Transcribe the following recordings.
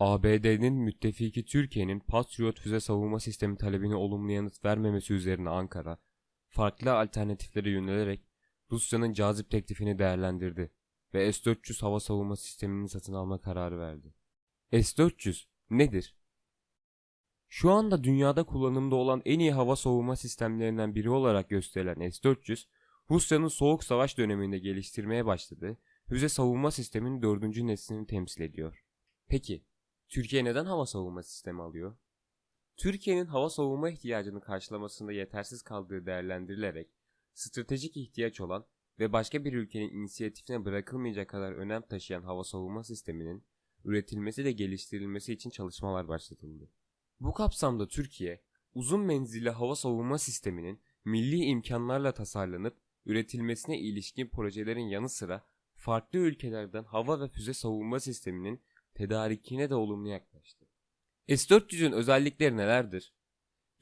ABD'nin müttefiki Türkiye'nin Patriot füze savunma sistemi talebine olumlu yanıt vermemesi üzerine Ankara, farklı alternatiflere yönelerek Rusya'nın cazip teklifini değerlendirdi ve S-400 hava savunma sistemini satın alma kararı verdi. S-400 nedir? Şu anda dünyada kullanımda olan en iyi hava savunma sistemlerinden biri olarak gösterilen S-400, Rusya'nın Soğuk Savaş döneminde geliştirmeye başladığı füze savunma sisteminin dördüncü neslini temsil ediyor. Peki, Türkiye neden hava savunma sistemi alıyor? Türkiye'nin hava savunma ihtiyacını karşılamasında yetersiz kaldığı değerlendirilerek, stratejik ihtiyaç olan ve başka bir ülkenin inisiyatifine bırakılmayacak kadar önem taşıyan hava savunma sisteminin üretilmesi ve geliştirilmesi için çalışmalar başlatıldı. Bu kapsamda Türkiye, uzun menzilli hava savunma sisteminin milli imkanlarla tasarlanıp üretilmesine ilişkin projelerin yanı sıra farklı ülkelerden hava ve füze savunma sisteminin tedarikine de olumlu yaklaştı. S-400'ün özellikleri nelerdir?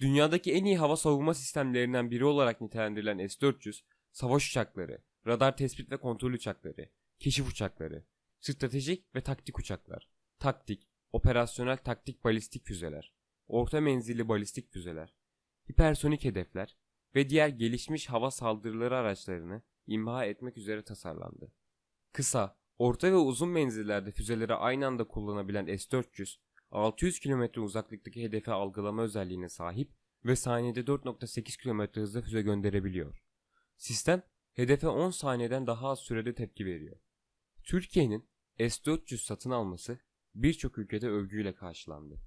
Dünyadaki en iyi hava savunma sistemlerinden biri olarak nitelendirilen S-400, savaş uçakları, radar tespit ve kontrol uçakları, keşif uçakları, stratejik ve taktik uçaklar, taktik, operasyonel taktik balistik füzeler, orta menzilli balistik füzeler, hipersonik hedefler ve diğer gelişmiş hava saldırıları araçlarını imha etmek üzere tasarlandı. Kısa, orta ve uzun menzillerde füzeleri aynı anda kullanabilen S-400, 600 km uzaklıktaki hedefi algılama özelliğine sahip ve saniyede 4.8 km hızla füze gönderebiliyor. Sistem, hedefe 10 saniyeden daha az sürede tepki veriyor. Türkiye'nin S-400 satın alması birçok ülkede övgüyle karşılandı.